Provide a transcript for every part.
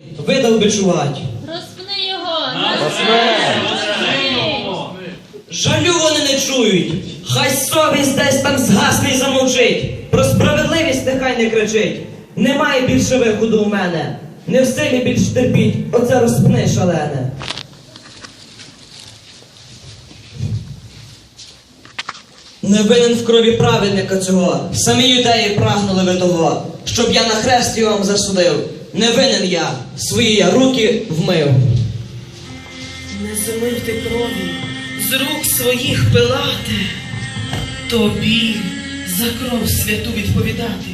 видав бичувати. Розпни його! Жалю вони не чують. Хай совість десь там згасне й замовчить. Про справедливість нехай не кричить. Немає більше виходу у мене. Не в силі більш терпіть, оце розпни шалене. Не винен в крові праведника цього. Самі юдеї прагнули ви того, щоб я на хрест його вам засудив. Не винен я, свої я руки вмив. Не зумив ти крові з рук своїх пилати, тобі за кров святу відповідати.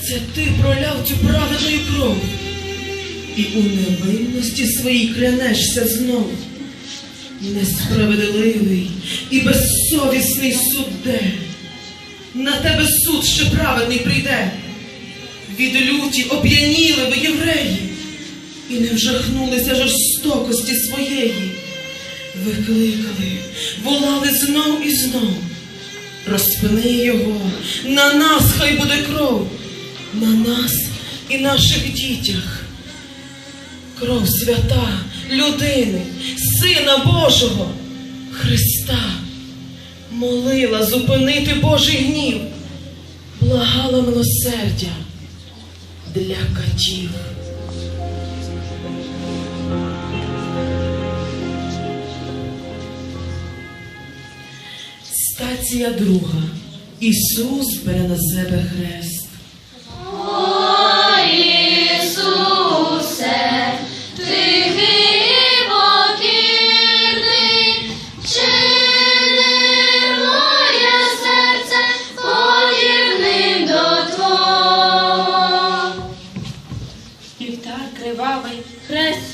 Це ти проляв цю праведну кров, і у невинності своїй клянешся знов. Несправедливий і безсовісний судде, на тебе суд ще праведний прийде. Від люті оп'яніли ви євреї і не вжахнулися жорстокості своєї. Викликали, волали знов і знов. Розпини його, на нас хай буде кров, на нас і наших дітях. Кров свята, людини, Сина Божого, Христа, молила зупинити Божий гнів, благала милосердя для катів. Стація друга. Ісус бере на себе хрест.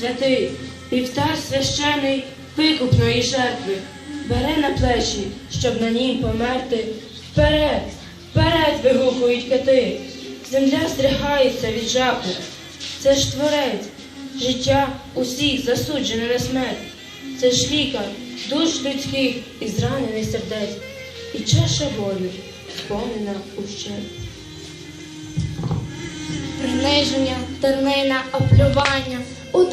Святий, вівтар священий, викупної жертви, бере на плечі, щоб на нім померти. Вперед, вперед вигукують кити, земля здригається від жаху. Це ж творець, життя усіх засуджене на смерть. Це ж лікар, душ людських і зранений сердець, і чаша болю, сповнена ущерб. Приниження, тернина, оплювання,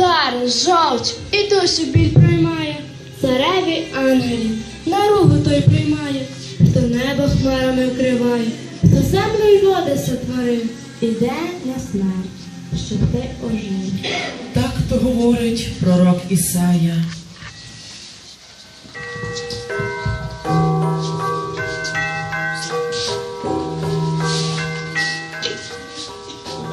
удари, жовч і душу біль приймає. Цареві ангелів, наругу той приймає, хто небо хмарами вкриває, хто землю й води сотворив, іде на смерть, щоб ти ожив. Так то говорить пророк Ісая.